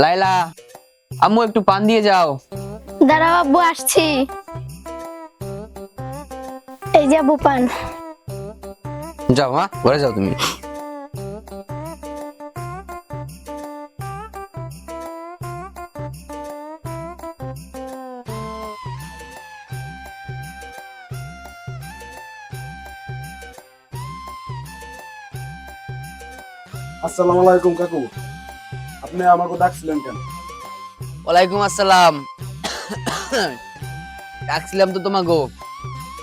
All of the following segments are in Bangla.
লাইলা আম্মু একটু পান দিয়ে যাও। দাঁড়াও আব্বু আসছি। এই যে আব্বু পান। যাও মা ঘরে যাও তুমি। আসসালামু আলাইকুম কাকু। আপনি আমাকে ডাকছিলেন কেন? ওয়ালাইকুম আসসালাম। ডাকছিলাম তো তোমাকে।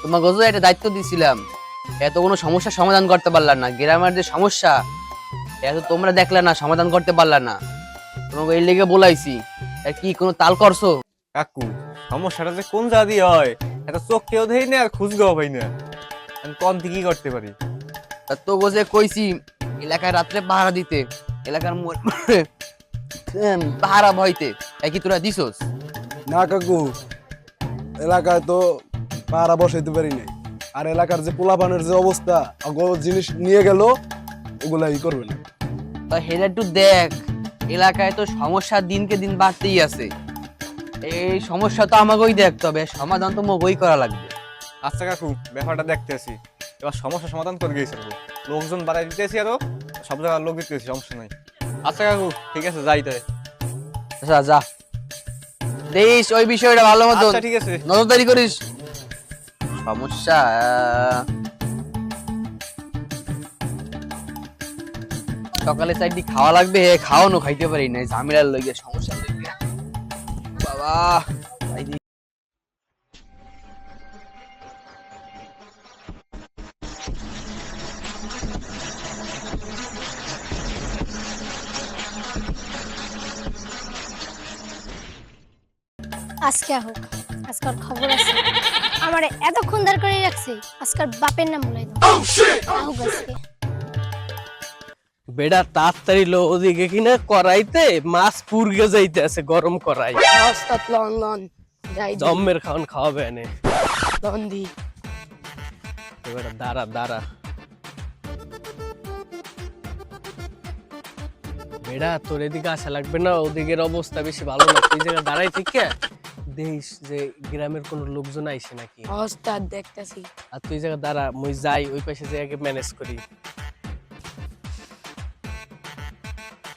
তোমাকে তো একটা দায়িত্ব দিছিলাম। এত কোনো সমস্যার সমাধান করতে পারলা না। গ্রামের যে সমস্যা এত তোমরা দেখলে না সমাধান করতে পারলা না। তোমাকে এই লেগে বলাইছি তা কি কোনো তাল করছ? কাকু সমস্যাটা যে কোন দিয়ে হয় এটা চোখ কেউ দেই না আর খুঁজগেও পাই না আমি কোন থেকে কি করতে পারি? তা তো গোজে কইছি এলাকায় রাত্রে পাহারা দিতে এলাকার পাহারা ভয়তে একই তোরা দিছস? না কাকু এলাকায় তো পাহারা বসাইতে পারি নাই। আর এলাকার যে পোলাপানের যে অবস্থা জিনিস নিয়ে গেল ওগুলা ই করবে না। তা হেরা একটু দেখ এলাকায় তো সমস্যা দিনকে দিন বাড়তেই আছে। এই সমস্যা তো আমাকেই দেখতে হবে সমাধান তো মগই করা লাগবে। আচ্ছা কাকু ব্যাপারটা দেখতেছি এবার সমস্যা সমাধান করে গেছি লোকজন বাড়াই দিতেছি আরও সব জায়গায় লোক দিতেছি সমস্যা নাই। আচ্ছা কাকু ঠিক আছে যাই তাই আচ্ছা যা। দেখিস ওই বিষয়টা ভালো মতো আচ্ছা ঠিক আছে। নজরদারি করিস। সমস্যা সকালে চারটি খাওয়া লাগবে হে খাওয়ানো খাইতে পারি না ঝামেলার লইগে সমস্যা লইগে। বাবা। আজকে হোক আজকাল খবর আছে। আমার এতক্ষণ দাঁড় করে রাখছে আজকাল বাপের নাম বলে আজকে। বেড়া তাড়াতাড়ি লো ওদিকে কিনা করাইতে মাছ পুরগে যাইতে আছে গরম করাই ওস্তাদ লন লন যাই জম্মের খাওয়াবে এনে। লন দি। বেড়া দাঁড়া দাঁড়া। বেড়া তোর এদিকে আসা লাগবে না ওদিকের অবস্থা বেশি ভালো না। তুই জায়গা দাঁড়াই থেকে দেখিস যে গ্রামের কোনো লোকজন আইসে নাকি? ওস্তাদ দেখতাছি। আর তুই জায়গা দাঁড়া মুই যাই ওই পাশে যে আগে ম্যানেজ করি।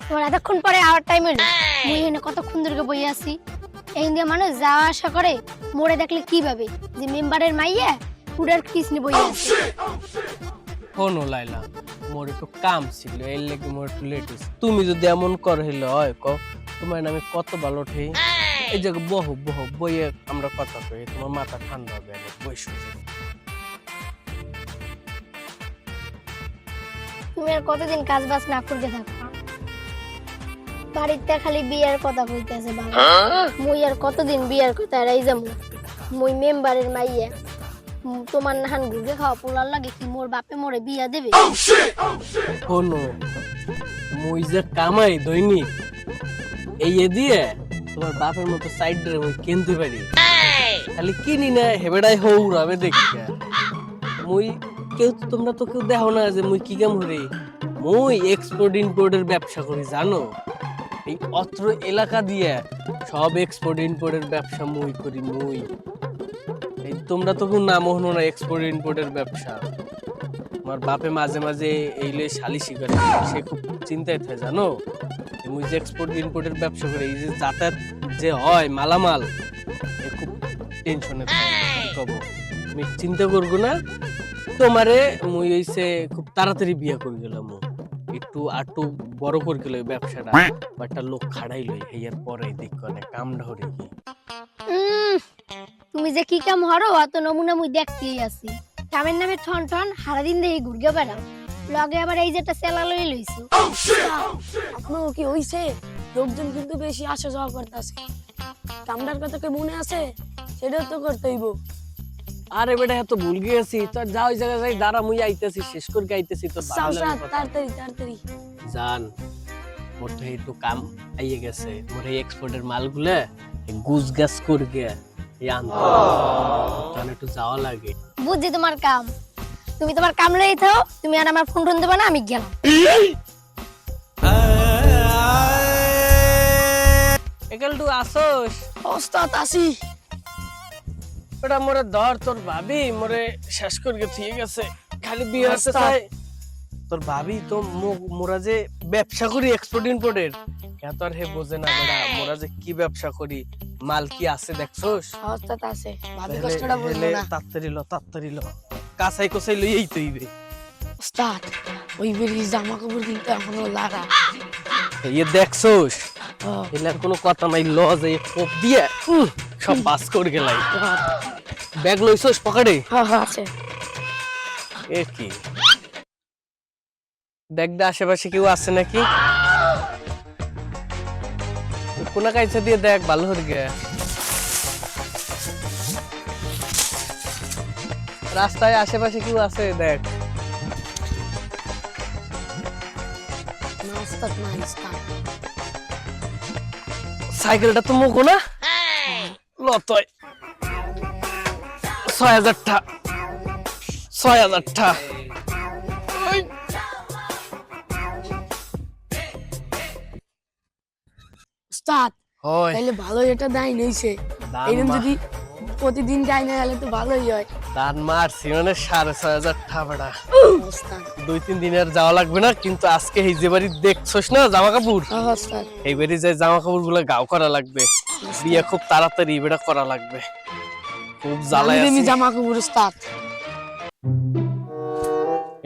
তোমার এতক্ষণ পরে আওয়ার টাইম হলো। মুই এখানে কতক্ষণ ধরে বই আছি? এই দিয়ে মানুষ যাওয়া আসা করে মোড়ে দেখলে কি ভাবে? যে মেম্বারের মাইয়া পুরার কৃষ্ণ বই আছে। ফোন লাইলা মোর একটু কাম ছিল এর লেগে মোর একটু লেট তুমি যদি এমন কর হইলে হয় ক তোমার নামে কত ভালো ঠেই এই যে বহ বহ বইয়ে আমরা কথা কই তোমার মাথা ঠান্ডা হবে অনেক বৈশ তুমি আর কতদিন কাজ বাজ না করতে থাকো? বাড়িতে খালি বিয়ার কথা কইতেছে বাবা। মুই আর কতদিন বিয়ার কথা এড়াই যাব? মুই মেম্বারের মাইয়া। তোমার নাহান ঘুরে খাওয়া পোলার লাগে কি মোর বাপে মোরে বিয়া দেবে? শোনো মুই যে কামাই দৈনিক এই দিয়ে তোমার বাপের মতো সাইড রে মুই কিনতে পারি খালি কিনি না, হেবেড়াই হৌরাবে দেখি মুই কেউ, তোমরা তো কেউ দেখো না যে মুই কি কাম করি। মুই এক্সপোর্ট ইম্পোর্টের ব্যবসা করি, জানো? এই অত্র এলাকা দিয়ে সব এক্সপোর্ট ইম্পোর্টের ব্যবসা মুই করি, মুই। এই তোমরা তো কোন নাম হনো না এক্সপোর্ট ইম্পোর্টের ব্যবসা। আমার বাপে মাঝে মাঝে এই সালিশি করে, সে খুব চিন্তায় থাকে, জানো? মুই যে এক্সপোর্ট ইম্পোর্টের ব্যবসা করে, এই যে যাতায়াত যে হয়, মালামাল, এ খুব টেনশনে কব? তুমি চিন্তা করব না, তোমারে মুই হইছে খুব তাড়াতাড়ি বিয়ে করে গেলাম একটু আটটু বড় করে গেল ব্যবসাটা, বা একটা লোক খাড়াই লই হেয়ার পরে করে কাম তুমি যে কি কাম হরো, অত নমুনা মুই দেখতেই আছি। কামের নামে ঠন ঠন সারাদিন দেখি ঘুরগে বেড়াও। লগে আবার এই যে একটা সেলা লই লইছো। আপনার কি হইছে? লোকজন কিন্তু বেশি আসা যাওয়া করতেছে। কামদার কথা কি মনে আছে? সেটাও তো করতে হইব। আরে বেটা এত ভুল গিয়েছি। তোর যা ওই জায়গায় যাই দাঁড়া মুই আইতেছি শেষ করে আইতেছি তো সামসা তাড়াতাড়ি তাড়াতাড়ি। জান মোর তো একটু কাম আইয়ে গেছে। মোর এই এক্সপোর্টের মালগুলা গুজ গাছ করে গে একটু যাওয়া লাগে। বুঝছি তোমার কাম। তুমি তোমার কাম লই থাও তুমি আর আমার ফোন টোন দেবা না আমি গেলাম। কেলটু আসোস? ওস্তাদ আসি। ওটা মোরে ধর তোর ভাবি মোরে শেষ করে থিয়ে গেছে খালি বিয়ে ওস্তাদ। তাই। তোর ভাবি তো মোরা যে ব্যবসা করি এক্সপোর্ট ইম্পোর্টের এত আর হে বোঝে না বেটা মোরা যে কি ব্যবসা করি? মাল কি আছে দেখছোস? ওস্তাদ আছে ভাবি কষ্টটা বুঝলো না। তাড়াতাড়ি ল তাড়াতাড়ি ল। কাঁচাই কোসাই লইয়েই তৈবে ওস্তাদ ওই বেরিয়ে জামা কাপড় কিনতে এখনও লারা। ইয়ে দেখছোস এলার কোনো কথা নাই ল যে কোপ দিয়ে সব বাস করে গেলাই। ব্যাগ লইছোস পকেটে? হ্যাঁ, হ্যাঁ, আছে। এ কি? দেখ দে আশেপাশে কেউ আছে নাকি? কোনা কাইছে দিয়ে দেখ ভালো হয়ে গে। রাস্তায় আশেপাশে কেউ আছে দেখ। সাইকেলটা তো মুখো না? লতয়। ছয় হাজার টা। ছয় হাজার ওস্তাদ হয়। তাহলে ভালো এটা দায় নিয়েছে এরকম যদি প্রতিদিন যাই না গেলে তো ভালোই হয়। দান মারছি মানে সাড়ে ছয় হাজার টা দুই তিন দিনের যাওয়া লাগবে না কিন্তু আজকে এই যে বাড়ি দেখছোস না জামা কাপড় এই বাড়ি যে জামা কাপড়গুলো গাও করা লাগবে বিয়ে খুব তাড়াতাড়ি বেটা করা লাগবে। খুব জ্বালায়। জামা কাপড় ওস্তাদ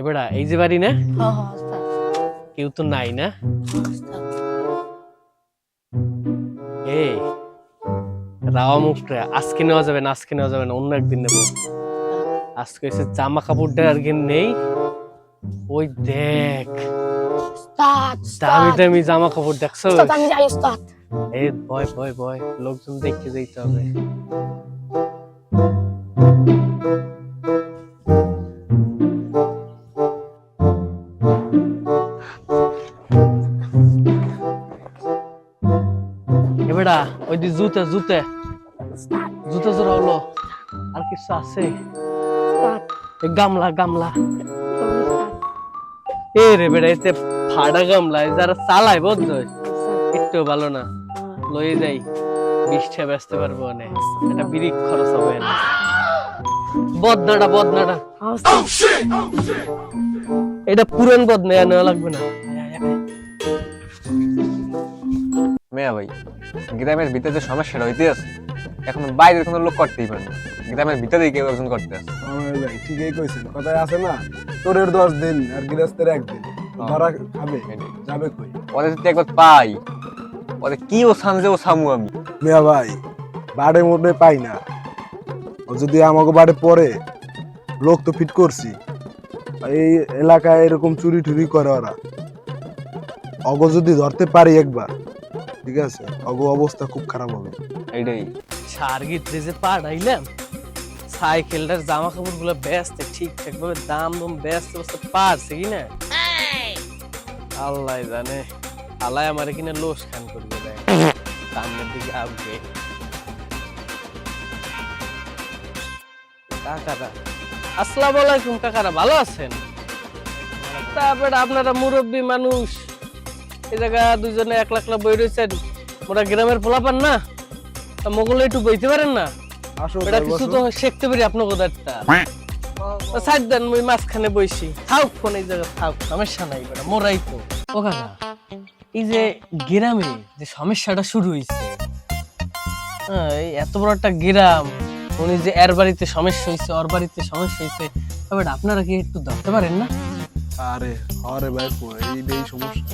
এবারা এই যে বাড়ি না? কেউ তো নাই না? এই রাওয়া মুখটা আজকে নেওয়া যাবে না আজকে নেওয়া যাবে না অন্য একদিন নেব আজকে এসে জামা কাপড়টা আর কি নেই। ওই দেখ দামি দামি জামা কাপড় দেখছ? এই ভয় ভয় ভয় লোকজন দেখতে যেতে হবে। এবারা ওই দি জুতে জুতে জুতে জোড়া হলো আর কিছু আছে গামলা গামলা এ রে বেড়া এতে ফাড়া গামলা যারা চালায় বুঝছ একটু ভালো না লয়ে যাই বিশটা বেচতে পারব অনেক এটা বিড়ি খরচ হবে না বদনাটা বদনাটা এটা পুরান বদনা নেওয়া লাগবে না মেয়া ভাই গ্রামের ভিতরে যে সমস্যাটা হইতে আছে এখন বাইরের কোনো লোক করতেই পারে না। গ্রামের ভিতরেই কেউ একজন করতে আছে। ভাই ঠিকই কইছেন কথায় আছে না তোরের দশ দিন আর গৃহস্থের একদিন। ধরা খাবে যাবে কই? ওদের যদি একবার পাই ওদের কি ও সামজে ও সামু আমি? মিয়া ভাই বাড়ে মোটে পাই না। ও যদি আমাকে বাড়ে পড়ে লোক তো ফিট করছি। এই এলাকায় এরকম চুরি টুরি করে ওরা। অগ যদি ধরতে পারি একবার ঠিক আছে? অগ অবস্থা খুব খারাপ হবে। এইটাই সার্গিত্রে যে পাঠাইলাম সাইকেলটার জামা কাপড়গুলো বেচতে ঠিকঠাক ভাবে দাম দাম বেচতে বসতে পারছে কি না? আল্লাহ জানে আল্লাহ আমার কিনা লোস খান করবে দেয় সামনের দিকে আসবে কাকারা আসসালামু আলাইকুম কাকারা ভালো আছেন? তারপরে আপনারা মুরব্বী মানুষ। এই জায়গা দুজনে এক লাখ লাখ বই রয়েছেন ওরা গ্রামের পোলাপান না। তা মোগলে একটু বইতে পারেন না? এটা কিছু তো শিখতে পারি আপনার কোদারটা সাইড দেন মুই মাঝখানে বইছি। থাক ফোন এই জায়গা থাক সমস্যা নাই বেটা মোরাই তো। ও কাকা এই যে গ্রামে যে সমস্যাটা শুরু হয়েছে হ্যাঁ, এত বড় একটা গ্রাম উনি যে এর বাড়িতে সমস্যা হয়েছে ওর বাড়িতে সমস্যা হয়েছে তবে আপনারা কি একটু ধরতে পারেন না? আরে আরে ভাই এই সমস্যা।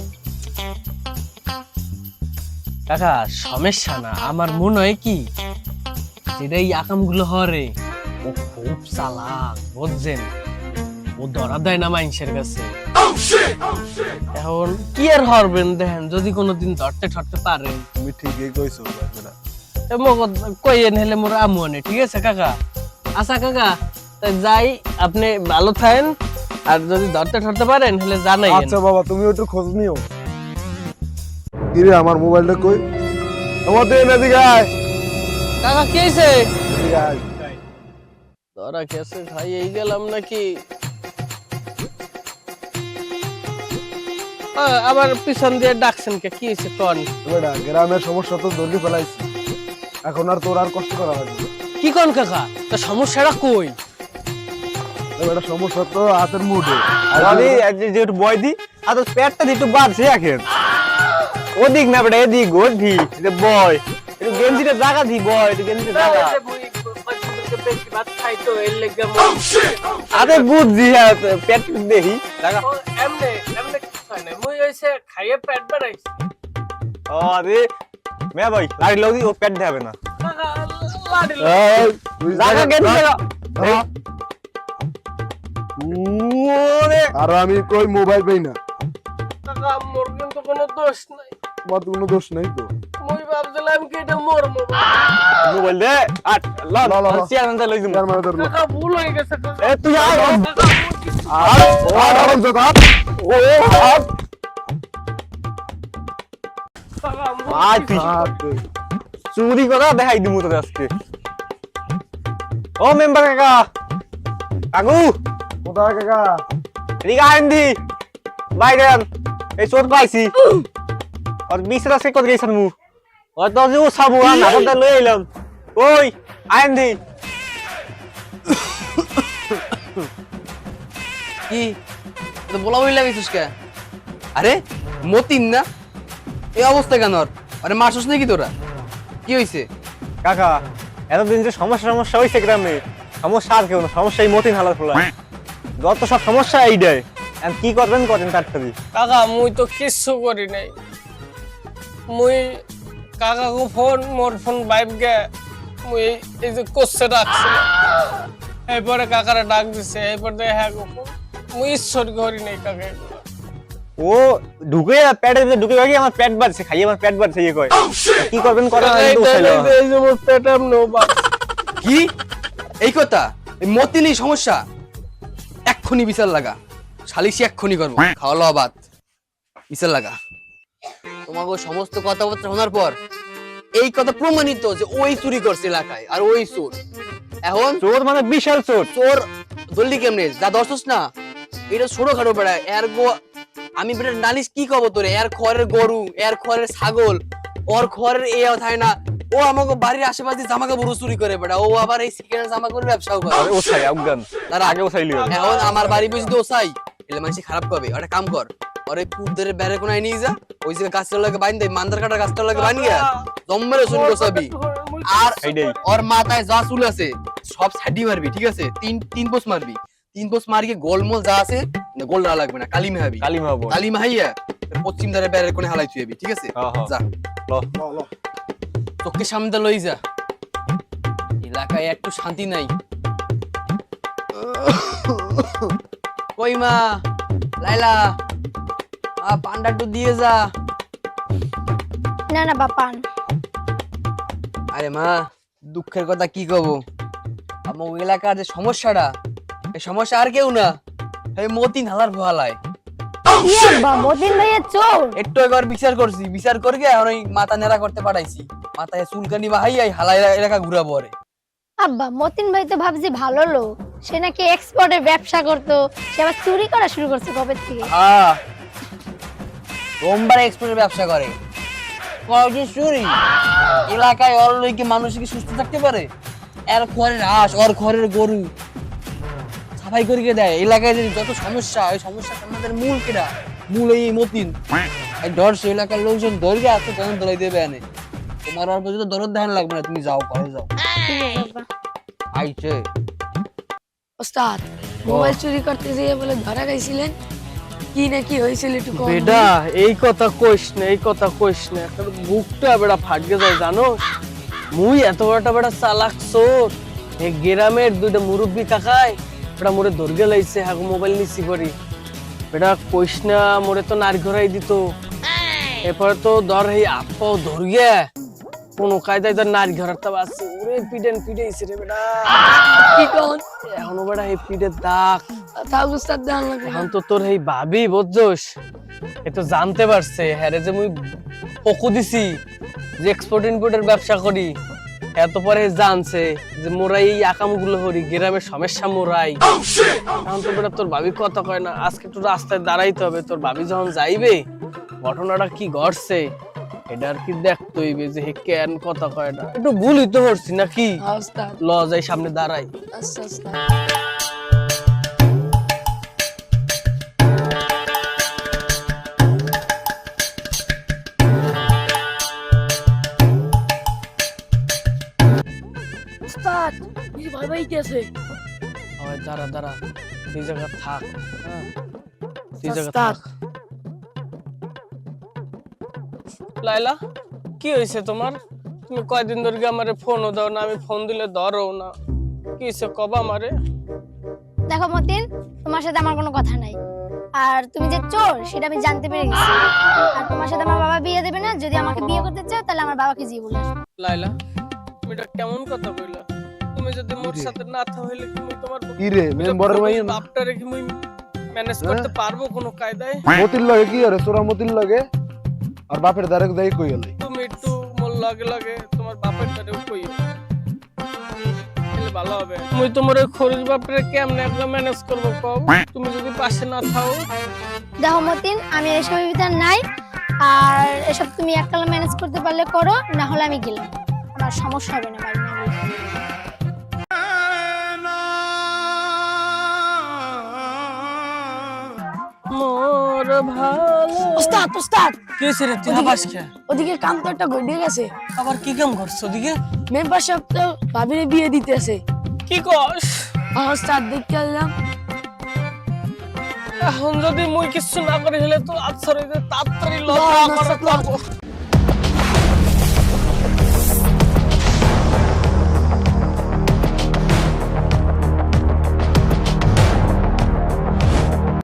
কাকা সমস্যা না আমার মনে হয় কি? যেটা এই আকামগুলো হরে ও খুব চালাক বুঝছেন? ও ধরা দেয় না মানুষের কাছে। এখন কি আর হরবেন দেখেন যদি কোনোদিন ধরতে ঠরতে পারেন তুমি ঠিকই কইছো কইয়েন হেলে মোর আমু আনে ঠিক আছে কাকা? আচ্ছা কাকা যাই আপনি ভালো থাকেন আর যদি ধরতে ঠরতে পারেন হেলে জানাই আচ্ছা বাবা তুমি একটু খোঁজ নিও। কিরে আমার মোবাইলটা কই? এদিকে আয়। কাকা কি হয়েছে ধরা কেসে খাইয়েই গেলাম নাকি? আবার পিছন দিয়ে ডাকছেন কে? কি হয়েছে কন? বেটা গ্রামের সমস্যা তো ধরে ফেলাইছি। এখন আর তোর আর কষ্ট করা লাগবে কি কন কাকা? তো সমস্যাটা কই? বেটা সমস্যা তো হাতের মুঠে আর আমি যেটু বয় দি। আর তোর পেটটা দিয়ে একটু বাড়ছে এখন ওদিক না বেটা এদিক ওদি এটা বয় একটু গেঞ্জিটা জায়গা দি বয় একটু গেঞ্জিটা জায়গা বেশি ভাত খাই তো এর লেগে আরে বুঝছি হ্যাঁ পেট দেখি জায়গা এমনে এমনে কিছু হয় না মুই হইছে খাইয়ে পেট বাড়াইছি ও আরে মে ভাই লাড়ি লদি ও পেট দেবে না লাড়ি এই, গেঞ্জি হ্যাঁ, ওরে আর আমি কই মোবাইল পাই না মোর কিন্তু কোনো দোষ নাই তোমার তো কোনো দোষ নাই তো। মুই ভাবছিলাম কি এটা মোর মোবাইল মোবাইল দে আট ল ল, ল, ল। লই দিমু কাকা ভুল হয়ে গেছে এ তুই আর আর ও তুই চুরি করা দেখাই দিমু তোদের আজকে। ও মেম্বার কাকা। কাকু। কোথায় কাকা? এদিকে আইন দি বাইরে এই চোর পাইছি। আর সে কত মু ও তো যে ও সাবু লই আইলাম ওই আইন দি। কি? তো বলা লাগিস কে? আরে মতিন না? এই অবস্থা কেন ওর? আরে মারছস নাকি তোরা? কি হইছে কাকা এতদিন যে সমস্যা সমস্যা হয়েছে গ্রামে সমস্যা আর কেউ না সমস্যা এই মতিন হালাত ফেলা যত সব সমস্যা এইটাই আর কি করবেন করেন তার কাকা মুই তো কিচ্ছু করি নাই। মুই কাকাকে ফোন মোর ফোন বাইপ গে মুই এই- এই যে কোচ্ছে রাখছিল এরপরে কাকারে ডাক দিছে এরপর দেখে হ্যাঁ মুই ঈশ্বর করি নাই কাকা। ও ঢুকে পেটের ভিতরে ঢুকে গিয়ে আমার পেট বাড়ছে খাইয়ে আমার বাড়ছে ইয়ে কয়। কি করবেন আমি এই যে- মোর কি? এই কথা? এই মতিনই সমস্যা? এক্ষুনি বিচার লাগা। সালিশি এক্ষুনি করব। খাওয়া লওয়া বাদ। বিচার লাগা। তোমাকে সমস্ত কথাবার্তা শোনার পর এই কথা প্রমাণিত যে ওই চুরি করছে এলাকায় আর ওই চোর। এখন চোর মানে বিশাল চোর। চোর ধরলি কেমনে? যা দর্শস না? এটা ছোট খাটো বেড়া। এর গো আমি বেটা নালিশ কি কব তোরে? এর খড়ের গরু এর খড়ের ছাগল ওর খড়ের এ থাকে না। ও আমাকে বাড়ির আশেপাশে জামা কাপড় চুরি করে বেটা। ও আবার এই সেকেন্ড জামা কাপড় ব্যবসাও করে। ও ছাই আফগান। তার আগে ও ছাইলি এখন আমার বাড়ি বুঝি তো ওসাই। এলে মানুষ খারাপ করবে। একটা কাম কর। ওরে পুদের বেড়ে কোনায় নিয়ে যা। ওই যে গাছটার লাগে বাইন দে মান্দার কাটার গাছটার লাগে জম্মেরে শুনি গোসাবি আর ওর মাথায় যা চুল আছে সব সাইডি মারবি ঠিক আছে? তিন তিন পোস্ট মারবি। তিন পোস্ট মারিয়ে গোলমোল যা আছে গোল না লাগবে না কালি মেহাবি। কালী মাহবুব কালি মাহাইয়া পশ্চিম ধারে বেড়ের কোনে হালাই ঠিক আছে? হ্যাঁ, হ্যাঁ। যা। চোখের সামনে লই যা। এলাকায় একটু শান্তি নাই। কই মা? লাইলা। আ পান্ডা একটু দিয়ে যা। না না বাপা আরে মা দুঃখের কথা কি কব? আমার ওই এলাকার যে সমস্যাটা এই সমস্যা আর কেউ না। এই মতিন হালার ভোয়ালায় ইয়ে মতিন চোর। একটু একবার বিচার করছি বিচার করে এখন ওই মাথা নেড়া করতে পাঠাইছি। মাথায় চুলকানি বাহাই হালাই এলাকা ঘুরা পরে। আব্বা মতিন ভাই তো ভাবছি ভালো লোক। সে নাকি এক্সপোর্টের ব্যবসা করতো সে আবার চুরি করা শুরু করছে কবে থেকে? হ্যাঁ সোমবার এক্সপোর্টের ব্যবসা করে। কয়েকদিন চুরি? এলাকায় লই কি মানুষ কি সুস্থ থাকতে পারে? এর ঘরের হাঁস, ওর ঘরের গরু। সাফাই করে দেয়? এলাকায় যে যত সমস্যা ওই সমস্যা সমাধানের মূল কেটা মূল এই মতিন। এই ডর এলাকার লোকজন দৌড়ে আসতে তখন দলাই দেবে আনে তোমার আর পর্যন্ত দরদ ধ্যান লাগবে না, তুমি যাও পরে যাও। আছে আইছে। ওস্তাদ, মোবাইল চুরি করতে যেয়ে বলে ধরা গেছিলেন কি না কি হয়েছিল একটু কম। এই কথা কইস না, এই কথা কইস না। এখন বুকটা বেটা ফাটকে যায়, জানো? মুই এত বড়টা বেটা চালাক চোর। এই গ্রামের দুইটা মুরব্বী কাকায় বেটা মোরে ধরগে লাইছে, হাগু মোবাইল নিছি করি বেটা কইস না, মোরে তো নারী ঘরাই দিত। এরপরে তো ধর, এই আপাও ধরিয়ে কোনো কায়দায় ধর নারী ঘরার তো আছে। ওরে পিডেন পিডেইছে রে বেটা। কি কোন? এখনও বেটা এই পিডের দাগ। তাও উস্তাদ দেন লাগবে এখন তো তোর এই ভাবি বুঝছস? এ তো জানতে পারছে হ্যাঁ রে যে মুই পকু দিছি যে এক্সপোর্ট ইম্পোর্টের ব্যবসা করি। এত পরে জানছে যে মোরাই এই আকামগুলো হরি গ্রামের সমস্যা মোরাই। এখন তো বেটা তোর ভাবি কথা কয় না আজকে একটু রাস্তায় দাঁড়াইতে হবে। তোর ভাবি যখন যাইবে ঘটনাটা কি ঘটছে? এটা আর কি দেখতে হইবে যে হে কেন কথা কয় না। একটু ভুলই তো হচ্ছি নাকি? ল যাই সামনে দাঁড়াই। আচ্ছা এই ভয় পাইতেছে হয় দাঁড়া দাঁড়া। তুই জায়গা থাক। হ্যাঁ। জায়গা থাক। লাইলা কি হয়েছে তোমার? তুমি কয়দিন ধরে কি আমারে ফোনও দাও না আমি ফোন দিলে ধরো না। কি হয়েছে কবা আমারে? দেখো মতিন তোমার সাথে আমার কোনো কথা নাই। আর তুমি যে চোর সেটা আমি জানতে পেরে গেছি। আর তোমার সাথে আমার বাবা বিয়ে দেবে না যদি আমাকে বিয়ে করতে চাও তাহলে আমার বাবাকে জিয়ে বলে। লাইলা তুমি এটা কেমন কথা কইলা? তুমি যদি মোর সাথে না থাকলে কি মুই তোমার কি রে মেম্বারের মাই বাপটা রেখে মুই ম্যানেজ করতে পারব কোনো কায়দায়? মতির লগে কি আরে তোরা মতির লগে? আর বাপের দ্বারে যাই কই গেলে তুমি একটু মোর লাগে লাগে তোমার বাপের তাহলে ভালো হবে। মুই তোমার ওই বাপরে কেমনে একদম ম্যানেজ করব কও? তুমি যদি পাশে না থাও। দেখো মতিন আমি এসবের ভিতর নাই। আর এসব তুমি এককালে ম্যানেজ করতে পারলে করো না হলে আমি গেলাম। আমার সমস্যা হবে না বাড়ি না গেলে। ভালো। ওস্তাদ ওস্তাদ। কি হয়েছে রে? তুই খেয়া ওদিকে কাম তো একটা ঘটে গেছে। আবার কি কাম করছ ওদিকে? মেম্বার সাহেব তো ভাবিরে বিয়ে দিতেছে। কি কস? ওস্তাদ দেখতে এলাম। এখন যদি মুই কিছু না করি হলে তো আচ্ছা তাড়াতাড়ি লজ্জা করা